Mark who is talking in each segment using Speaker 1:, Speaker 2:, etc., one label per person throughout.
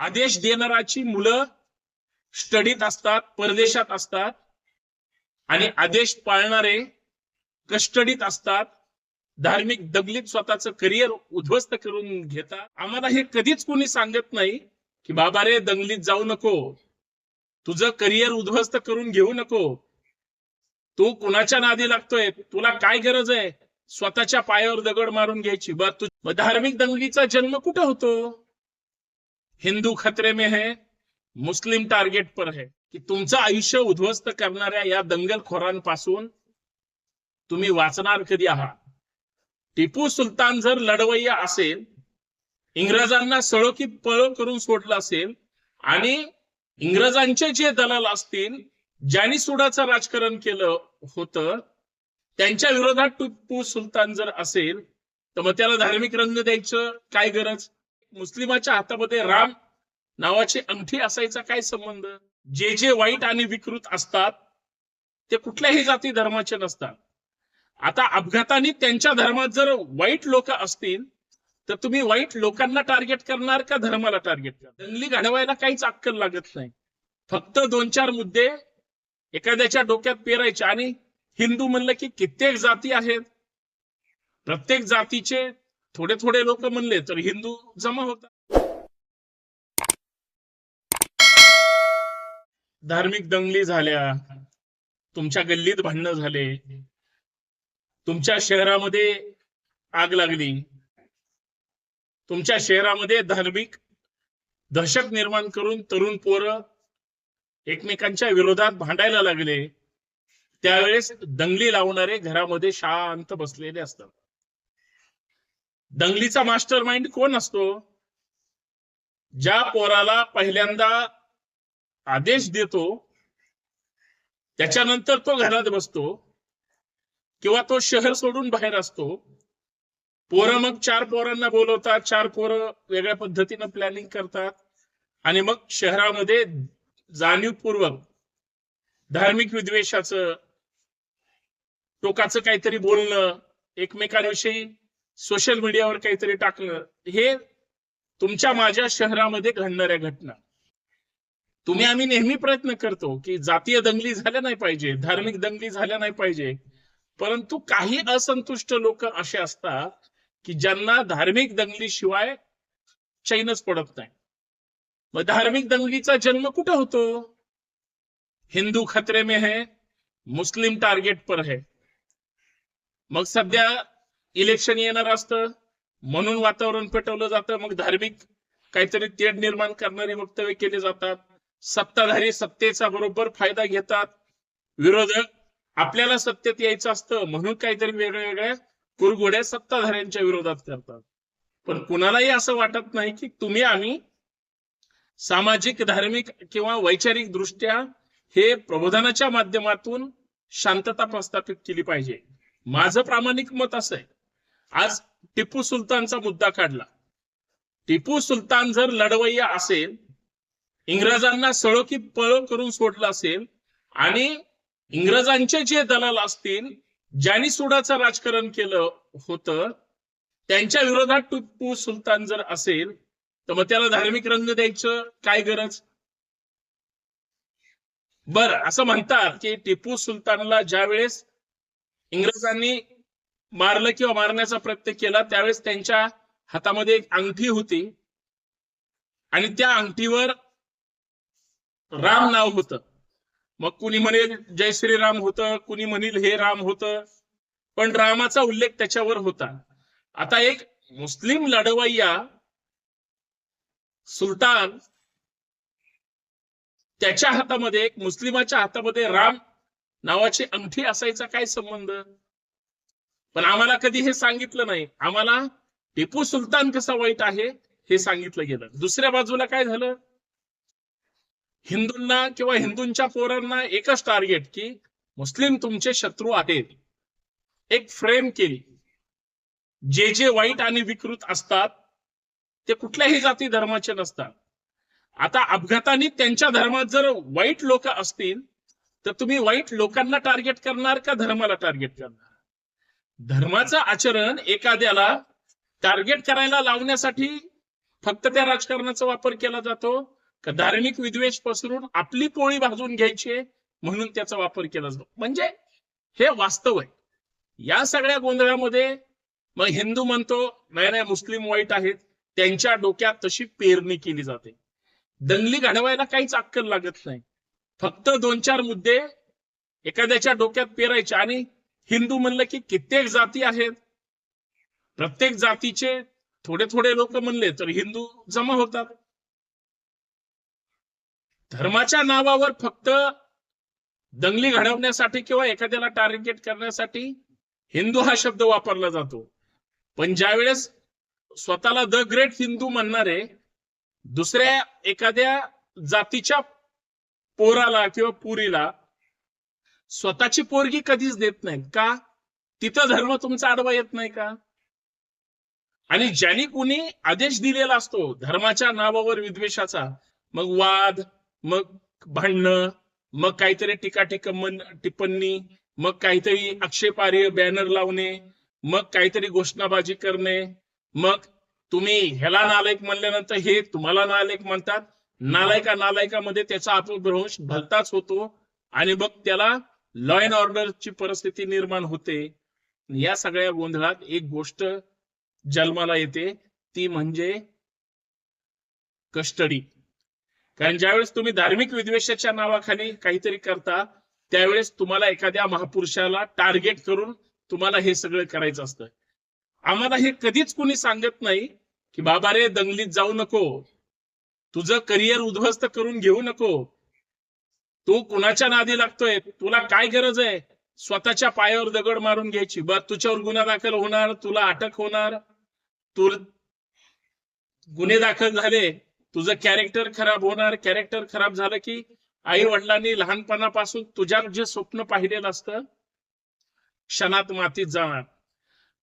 Speaker 1: आदेश देणाराची मुलं स्टडीत असतात परदेशात असतात आणि आदेश पाळणारे कस्टडीत असतात. धार्मिक दगलीत स्वतःचं करिअर उद्ध्वस्त करून घेतात. आम्हाला हे कधीच कोणी सांगत नाही की बाबा रे दंगलीत जाऊ नको. तुझं करिअर उद्ध्वस्त करून घेऊ नको. तू कुणाच्या नादी लागतोय? तुला काय गरज आहे? स्वतःच्या पायावर दगड मारून घ्यायची. बर तू धार्मिक दंगलीचा जन्म कुठं होतो? हिंदू खतरे में है मुस्लिम टार्गेट पर है की तुमचं आयुष्य उद्ध्वस्त करणाऱ्या या दंगलखोरांपासून तुम्ही वाचणार कधी आहात? टिपू सुलतान जर लढवय्या असेल इंग्रजांना सळोकीत पळ करून सोडलं असेल आणि इंग्रजांचे जे दलाल असतील ज्यांनी सुडाचं राजकारण केलं होतं त्यांच्या विरोधात टिपू सुलतान जर असेल तर मग त्याला धार्मिक रंग द्यायचं काय गरज? मुस्लिमाच्या हातामध्ये राम नावाची अंगठी असायचा काय संबंध? जे जे वाईट आणि विकृत असतात ते कुठल्याही जाती धर्माचे नसतात. आता अपघाताने त्यांच्या धर्मात जर वाईट लोक असतील तर तुम्ही वाईट लोकांना टार्गेट करणार का धर्माला टार्गेट करणार? दंगली घडवायला काहीच अक्कल लागत नाही. फक्त दोन चार मुद्दे एखाद्याच्या डोक्यात पेरायचे. आणि हिंदू म्हणलं की कित्येक जाती आहेत. प्रत्येक जातीचे थोडे थोडे लोक म्हणले तर हिंदू जमा होता. धार्मिक दंगली झाल्या. तुमच्या गल्लीत भांडणं झाले. तुमच्या शहरामध्ये आग लागली. तुमच्या शहरामध्ये धार्मिक दहशत निर्माण करून तरुण पोरं एकमेकांच्या विरोधात भांडायला लागले. त्यावेळेस दंगली लावणारे घरामध्ये शांत बसलेले असतात. दंगलीचा मास्टर माइंड कोण असतो? ज्या पोराला पहिल्यांदा आदेश देतो त्याच्यानंतर तो घरात बसतो किंवा तो शहर सोडून बाहेर असतो. पोरं मग चार पोरांना बोलवतात चार पोरं वेगळ्या पद्धतीनं प्लॅनिंग करतात. आणि मग शहरामध्ये जाणीवपूर्वक धार्मिक विद्वेषाचं टोकाचं काहीतरी बोलणं एकमेकांविषयी सोशल मीडियावर काहीतरी टाकलं हे तुमच्या माझ्या शहरामध्ये घडणाऱ्या घटना. तुम्ही आम्ही नेहमी प्रयत्न करतो की जातीय दंगली झाल्या नाही पाहिजे धार्मिक दंगली झाल्या नाही पाहिजे परंतु काही असंतुष्ट लोक असे असतात की ज्यांना धार्मिक दंगलीशिवाय चैनच पडत नाही. मग धार्मिक दंगलीचा जन्म कुठं होतो? हिंदू खतरे में है मुस्लिम टार्गेट पर है. मग सध्या इलेक्शन येणार असतं म्हणून वातावरण पेटवलं जातं मग धार्मिक काहीतरी तेढ निर्माण करणारी वक्तव्य केले जातात. सत्ताधारी सत्तेचा बरोबर फायदा घेतात. विरोधक आपल्याला सत्तेत यायचं असतं म्हणून काहीतरी वेगळ्या वेगळ्या कुरघोड्या सत्ताधाऱ्यांच्या विरोधात करतात. पण कुणालाही असं वाटत नाही की तुम्ही आम्ही सामाजिक धार्मिक किंवा वैचारिक दृष्ट्या हे प्रबोधनाच्या माध्यमातून शांतता प्रस्थापित केली पाहिजे. माझं प्रामाणिक मत असं आहे. आज टिपू सुलतानचा मुद्दा काढला. टिपू सुलतान जर लढवय्या असेल इंग्रजांना सळोकीत पळो करून सोडलं असेल आणि इंग्रजांचे जे दलाल असतील ज्यांनी सुडाचं राजकारण केलं होतं त्यांच्या विरोधात टिपू सुलतान जर असेल तर मग त्याला धार्मिक रंग द्यायचं काय गरज? बर असं म्हणतात की टिपू सुलतानला ज्या वेळेस इंग्रजांनी मारलं किंवा मारण्याचा प्रयत्न केला त्यावेळेस त्यांच्या हातामध्ये एक अंगठी होती. आणि त्या अंगठीवर राम नाव होतं. मग कुणी म्हणेल जय श्रीराम होतं कुणी म्हणेल हे राम होतं. पण रामाचा उल्लेख त्याच्यावर होता. आता एक मुस्लिम लढवय्या सुलतान त्याच्या हातामध्ये एक मुस्लिमाच्या हातामध्ये राम नावाची अंगठी असायचा काय संबंध? पण आम्हाला कधी हे सांगितलं नाही. आम्हाला टिपू सुलतान कसा वाईट आहे हे सांगितलं गेलं. दुसऱ्या बाजूला काय झालं? हिंदूंना किंवा हिंदूंच्या पोरांना एकच टार्गेट की मुस्लिम तुमचे शत्रू आहेत. एक फ्रेम केली. जे जे वाईट आणि विकृत असतात ते कुठल्याही जाती धर्माचे नसतात. आता अपघाताने त्यांच्या धर्मात जर वाईट लोक असतील तर तुम्ही वाईट लोकांना टार्गेट करणार का धर्माला टार्गेट करणार? धर्माचं आचरण एखाद्याला टार्गेट करायला लावण्यासाठी फक्त त्या राजकारणाचा वापर केला जातो. का धार्मिक विद्वेष पसरून आपली पोळी भाजून घ्यायची म्हणून त्याचा वापर केला जातो. म्हणजे हे वास्तव आहे. या सगळ्या गोंधळामध्ये मग हिंदू म्हणतो नाही नाही मुस्लिम वाईट आहेत. त्यांच्या डोक्यात तशी पेरणी केली जाते. दंगली घडवायला काहीच अक्कल लागत नाही. फक्त दोन चार मुद्दे एखाद्याच्या डोक्यात पेरायचे आणि हिंदू म्हणलं की कित्येक जाती आहेत. प्रत्येक जातीचे थोडे थोडे लोक म्हणले तर हिंदू जमा होतात. धर्माच्या नावावर फक्त दंगली घडवण्यासाठी किंवा एखाद्याला टार्गेट करण्यासाठी हिंदू हा शब्द वापरला जातो. पण ज्यावेळेस स्वतःला द ग्रेट हिंदू म्हणणारे दुसऱ्या एखाद्या जातीच्या पोराला किंवा पुरीला स्वतःची पोरगी कधीच देत नाहीत का? तिथं धर्म तुमचा आडवा येत नाही का? आणि ज्यांनी कुणी आदेश दिलेला असतो धर्माच्या नावावर विद्वेषाचा मग वाद मग भांडणं मग काहीतरी टीका टिकमन टिप्पणी मग काहीतरी आक्षेपार्ह बॅनर लावणे मग काहीतरी घोषणाबाजी करणे मग तुम्ही ह्याला नालायक म्हणल्यानंतर हे तुम्हाला नालायक म्हणतात. नालायका नालायकामध्ये त्याचा अपभ्रंश भलताच होतो. आणि मग त्याला लॉ अँड ऑर्डरची परिस्थिती निर्माण होते. या सगळ्या गोंधळात एक गोष्ट जन्माला येते. ती म्हणजे कस्टडी. कारण ज्यावेळेस तुम्ही धार्मिक विद्वेषाच्या नावाखाली काहीतरी करता त्यावेळेस तुम्हाला एखाद्या महापुरुषाला टार्गेट करून तुम्हाला हे सगळं करायचं असतं. आम्हाला हे कधीच कोणी सांगत नाही की बाबा रे दंगलीत जाऊ नको. तुझं करिअर उद्ध्वस्त करून घेऊ नको. तू कुणाच्या नादी लागतोय? तुला काय गरज आहे? स्वतःच्या पायावर दगड मारून घ्यायची. बर तुझ्यावर गुन्हा दाखल होणार तुला अटक होणार. तू गुन्हे दाखल झाले. तुझं कॅरेक्टर खराब होणार. कॅरेक्टर खराब झालं की आई वडिलांनी लहानपणापासून तुझ्यात जे स्वप्न पाहिलेलं असतं क्षणात मातीत जाणार.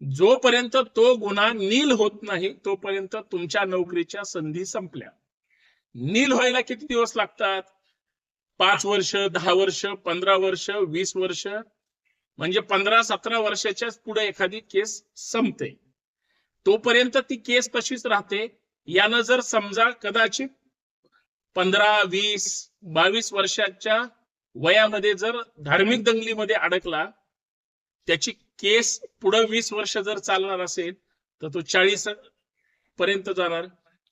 Speaker 1: जोपर्यंत तो गुन्हा नील होत नाही तोपर्यंत तुमच्या नोकरीच्या संधी संपल्या. नील व्हायला किती दिवस लागतात? पाच वर्ष दहा वर्ष पंधरा वर्ष वीस वर्ष म्हणजे पंधरा सतरा वर्षाच्या पुढे एखादी केस संपते. तोपर्यंत ती केस तशीच राहते. यानं जर समजा कदाचित पंधरा वीस बावीस वर्षाच्या वयामध्ये जर धार्मिक दंगलीमध्ये अडकला त्याची केस पुढे वीस वर्ष जर चालणार असेल तर तो चाळीस पर्यंत जाणार.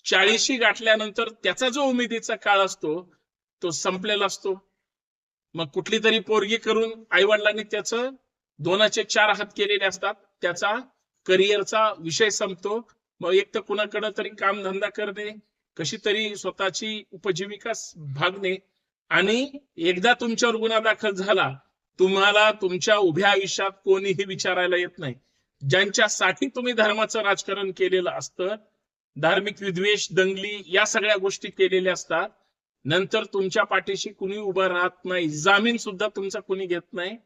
Speaker 1: चाळीशी गाठल्यानंतर त्याचा जो उमेदीचा काळ असतो तो संपलेला असतो. मग कुठली तरी पोरगी करून आई वडिलांनी त्याचं दोनाचे चार हात केलेले असतात. त्याचा करिअरचा विषय संपतो. मग एक तर कुणाकडे तरी काम धंदा करणे कशी तरी स्वतःची उपजीविका भागणे आणि एकदा तुमच्यावर गुन्हा दाखल झाला तुम्हाला तुमच्या उभ्या आयुष्यात कोणीही विचारायला येत नाही. ज्यांच्यासाठी तुम्ही धर्माचं राजकारण केलेलं असतं धार्मिक विद्वेष दंगली या सगळ्या गोष्टी केलेल्या असतात नंतर तुमच्या पाठीशी कुणी उभं राहत नाही. जामीन सुद्धा तुमचा कुणी घेत नाही.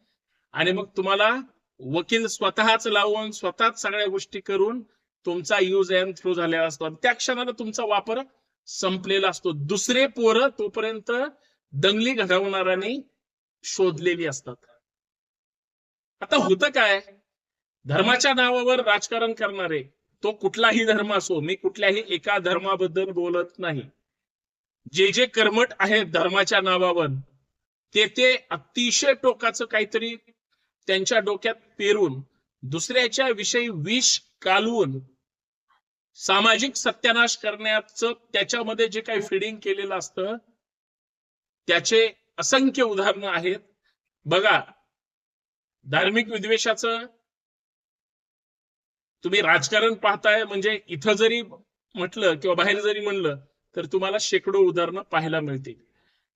Speaker 1: आणि मग तुम्हाला वकील स्वतःच लावून स्वतःच सगळ्या गोष्टी करून तुमचा यूज अँड थ्रू झालेला असतो. आणि त्या क्षणाला तुमचा वापर संपलेला असतो. दुसरे पोरं तोपर्यंत दंगली घडवणाऱ्यांनी शोधलेली असतात. आता होतं काय? धर्माच्या नावावर राजकारण करणारे तो कुठलाही धर्म असो मी कुठल्याही एका धर्माबद्दल बोलत नाही. जे जे कर्मट आहेत धर्माच्या नावावर ते ते अतिशय टोकाचं काहीतरी त्यांच्या डोक्यात पेरून दुसऱ्याच्या विषयी विष कालवून सामाजिक सत्यानाश करण्याचं त्याच्यामध्ये जे काही फिडिंग केलेलं असतं त्याचे असंख्य उदाहरणं आहेत. बघा धार्मिक विद्वेषाचं तुम्ही राजकारण पाहताय म्हणजे इथं जरी म्हटलं किंवा बाहेर जरी म्हणलं तर तुम्हाला शेकडो उदाहरणं पाहायला मिळतील.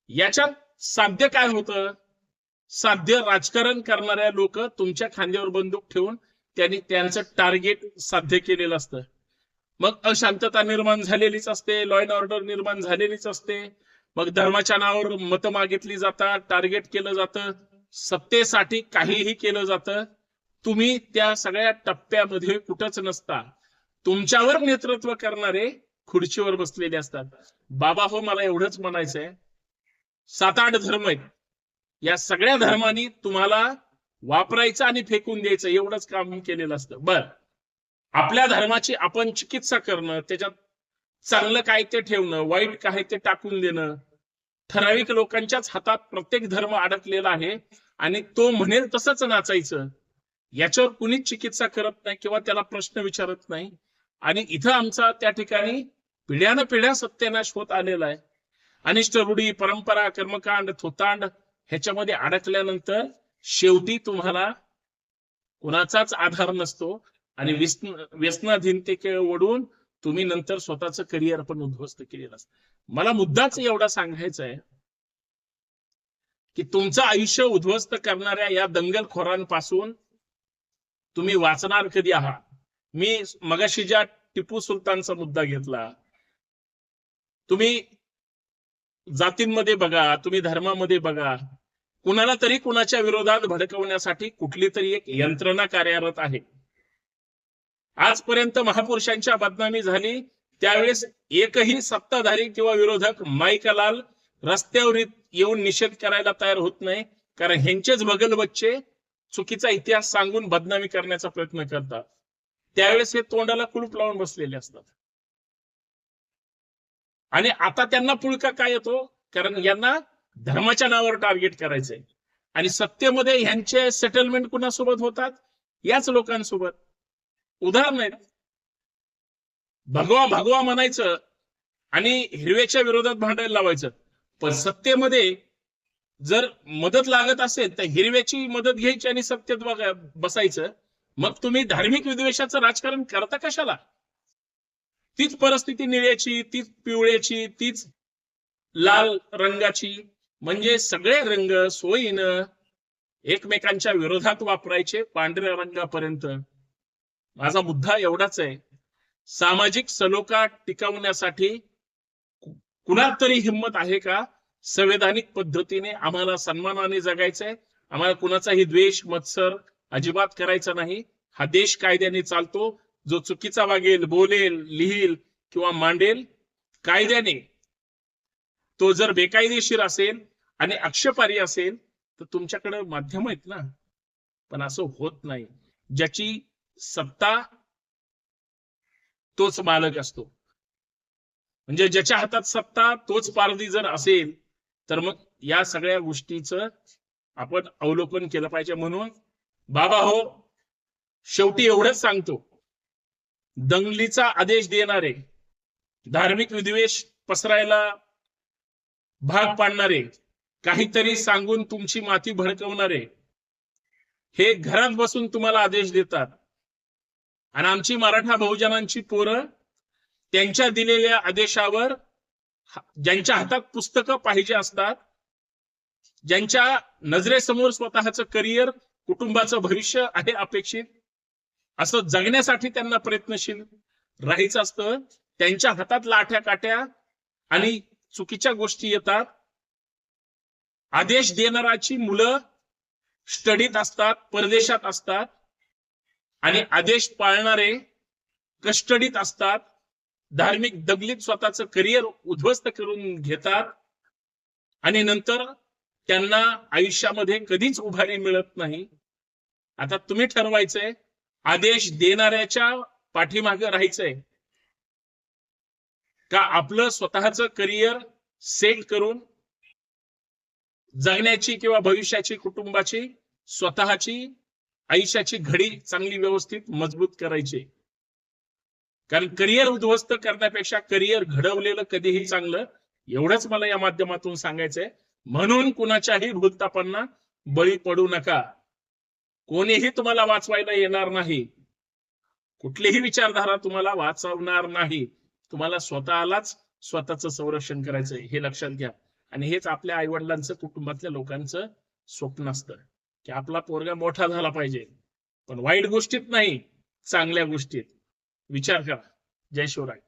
Speaker 1: याच्यात साध्य काय होतं? साध्य राजकारण करणाऱ्या लोक तुमच्या खांद्यावर बंदूक ठेवून त्यांनी त्यांचं टार्गेट साध्य केलेलं असतं. मग अशांतता निर्माण झालेलीच असते लॉ अँड ऑर्डर निर्माण झालेलीच असते. मग धर्माच्या नावावर मतं मागितली जातात टार्गेट केलं जातं सत्तेसाठी काहीही केलं जातं. तुम्ही त्या सगळ्या टप्प्यामध्ये कुठंच नसता. तुमच्यावर नेतृत्व करणारे खुर्चीवर बसलेले असतात. बाबा हो मला एवढंच म्हणायचंय. सात आठ धर्म आहेत. या सगळ्या धर्मांनी तुम्हाला वापरायचं आणि फेकून द्यायचं एवढंच काम केलेलं असतं. बर. आपल्या धर्माची आपण चिकित्सा करणं त्याच्यात चांगलं काय ते ठेवणं वाईट काय ते टाकून देणं ठराविक लोकांच्याच हातात प्रत्येक धर्म अडकलेला आहे आणि तो म्हणेल तसंच नाचायचं. याच्यावर कुणीच चिकित्सा करत नाही किंवा त्याला प्रश्न विचारत नाही. आणि इथं आमचा त्या ठिकाणी पिढ्यानं पिढ्या सत्यानाश होत आलेला आहे. अनिष्ट रूढी परंपरा कर्मकांड थोतांड ह्याच्यामध्ये अडकल्यानंतर शेवटी तुम्हाला कुणाचाच आधार नसतो आणि व्यसनाधीनते केळ ओढून तुम्ही नंतर स्वतःच करिअर पण उद्ध्वस्त केलेलं असतं. मला मुद्दाच एवढा सांगायचा आहे की तुमचं आयुष्य उद्ध्वस्त करणाऱ्या या दंगलखोरांपासून तुम्ही वाचणार कधी आहात? मी मगाशी ज्या टिपू सुलतानचा मुद्दा घेतला तुम्ही जातींमध्ये बघा तुम्ही धर्मामध्ये बघा कुणाला तरी कुणाच्या विरोधात भडकवण्यासाठी कुठली तरी एक यंत्रणा कार्यरत आहे. आजपर्यंत महापुरुषांच्या बदनामी झाली त्यावेळेस एकही सत्ताधारी किंवा विरोधक माईकलाल रस्त्यावर येऊन निषेध करायला तयार होत नाही कारण ह्यांचेच बगल बच्चे चुकीचा इतिहास सांगून बदनामी करण्याचा प्रयत्न करतात. त्यावेळेस हे तोंडाला कुलूप लावून बसलेले असतात. आणि आता त्यांना पुळका काय येतो? कारण यांना धर्माच्या नावावर टार्गेट करायचंय. आणि सत्तेमध्ये ह्यांचे सेटलमेंट कुणासोबत होतात? याच लोकांसोबत. उदाहरण आहेत भगवा भगवा म्हणायचं आणि हिरव्याच्या विरोधात भांडायला लावायचं. पण सत्तेमध्ये जर मदत लागत असेल तर हिरव्याची मदत घ्यायची आणि सत्तेत बसायचं. मग तुम्ही धार्मिक विद्वेषाचं राजकारण करता कशाला? तीच परिस्थिती निळ्याची तीच पिवळ्याची तीच लाल रंगाची म्हणजे सगळे रंग सोयीनं एकमेकांच्या विरोधात वापरायचे पांढऱ्या रंगापर्यंत. माझा मुद्दा एवढाच आहे. सामाजिक सलोखा टिकवण्यासाठी कुणात तरी हिंमत आहे का? संवैधानिक पद्धतीने आम्हाला सन्मानाने जगायचंय. आम्हाला कुणाचाही द्वेष मत्सर अजिबात करायचा नाही. हा देश कायद्याने चालतो. जो चुकीचा वागेल बोलेल लिहिल किंवा मांडेल कायद्याने तो जर बेकायदेशीर असेल आणि अक्षपारी असेल तर तुमच्याकडे माध्यम आहेत ना. पण असं होत नाही. ज्याची सत्ता तोच मालक असतो. म्हणजे ज्याच्या हातात सत्ता तोच पारधी जर असेल तर मग या सगळ्या गोष्टीचं आपण अवलोकन केलं पाहिजे म्हणून बाबा हो शेवटी एवढंच सांगतो. दंगलीचा आदेश देणारे धार्मिक विद्वेष पसरायला भाग पाडणारे काहीतरी सांगून तुमची माती भडकवणारे हे घरात बसून तुम्हाला आदेश देतात. आणि आमची मराठा बहुजनांची पोरं त्यांच्या दिलेल्या आदेशावर ज्यांच्या हातात पुस्तकं पाहिजे असतात ज्यांच्या नजरेसमोर स्वतःचं करिअर कुटुंबाचं भविष्य आहे अपेक्षित. असं जगण्यासाठी त्यांना प्रयत्नशील. राहायचं असतं त्यांच्या हातात लाठ्या काट्या आणि चुकीच्या गोष्टी येतात. आदेश देणाराची मुलं स्टडीत असतात परदेशात असतात आणि आदेश पाळणारे कस्टडीत असतात. धार्मिक दगलीत स्वतःचं करिअर उद्ध्वस्त करून घेतात. आणि नंतर त्यांना आयुष्यामध्ये कधीच उभारी मिळत नाही. आता तुम्ही ठरवायचंय आदेश देणाऱ्याच्या पाठीमागे राहायचंय. का आपलं स्वतःच करिअर सेट करून जगण्याची किंवा भविष्याची कुटुंबाची स्वतःची आयुष्याची घडी चांगली व्यवस्थित मजबूत करायची. कारण करिअर उद्ध्वस्त करण्यापेक्षा करिअर घडवलेलं कधीही चांगलं एवढंच मला या माध्यमातून सांगायचंय. म्हणून कुणाच्याही भूलतापांना बळी पडू नका. कोणीही तुम्हाला वाचवायला येणार नाही. कुठलीही विचारधारा तुम्हाला वाचवणार नाही. तुम्हाला स्वतःलाच स्वतःचं संरक्षण करायचंय हे लक्षात घ्या. आणि हेच आपल्या आईवडिलांचं कुटुंबातल्या लोकांचं स्वप्न असतं. की आपला पोरगा मोठा झाला पाहिजे. पण वाईट गोष्टीत नाही चांगल्या गोष्टीत. विचार करा. जय शिवराय.